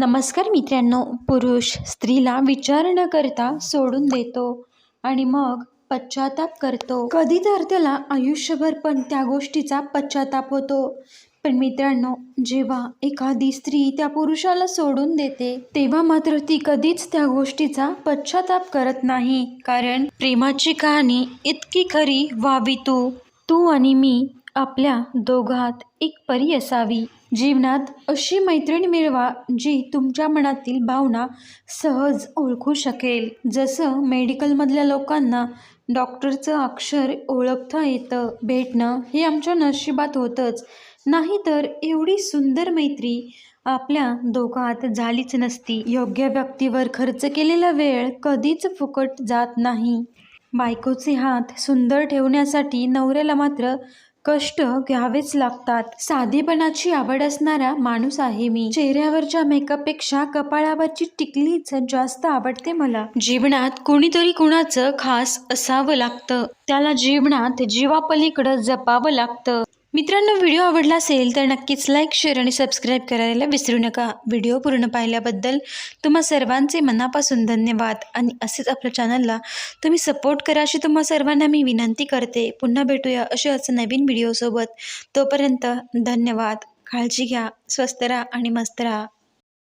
नमस्कार मित्रांनो पुरुष स्त्रीला विचार न करता सोडून देतो आणि मग पश्चाताप करतो. कधी तर त्याला आयुष्यभर पण त्या गोष्टीचा पश्चाताप होतो. पण मित्रांनो जेव्हा एखादी स्त्री त्या पुरुषाला सोडून देते तेव्हा मात्र ती कधीच त्या गोष्टीचा पश्चाताप करत नाही. कारण प्रेमाची कहाणी इतकी खरी व्हावी तू. तू आणि मी आपल्या दोघात एक परी असावी. जीवनात अशी मैत्रीण मिळवा जी तुमच्या मनातील भावना सहज ओळखू शकेल. जसं मेडिकलमधल्या लोकांना डॉक्टरचं अक्षर ओळखता येतं. भेटणं हे आमच्या नशिबात होतंच. नाहीतर एवढी सुंदर मैत्री आपल्या दोघात झालीच नसती. योग्य व्यक्तीवर खर्च केलेला वेळ कधीच फुकट जात नाही. बायकोचे हात सुंदर ठेवण्यासाठी नवऱ्याला मात्र कष्ट घ्यावेच लागतात. साधेपणाची आवड असणारा माणूस आहे मी. चेहऱ्यावरच्या मेकअपपेक्षा कपाळावरची टिकलीच जास्त आवडते मला. जीवनात कोणीतरी कुणाचं खास असावं लागतं. त्याला जीवनात जीवापलीकडं जपावं लागतं. मित्रांनो व्हिडिओ आवडला असेल तर नक्कीच लाईक शेअर आणि सबस्क्राईब करायला विसरू नका. व्हिडिओ पूर्ण पाहिल्याबद्दल तुम्हा सर्वांचे मनापासून धन्यवाद. आणि असेच आपल्या चॅनलला तुम्ही सपोर्ट करा अशी तुम्हा सर्वांना मी विनंती करते. पुन्हा भेटूया अशाच नवीन व्हिडिओसोबत. तोपर्यंत धन्यवाद. काळजी घ्या स्वस्त राहा आणि मस्त राहा.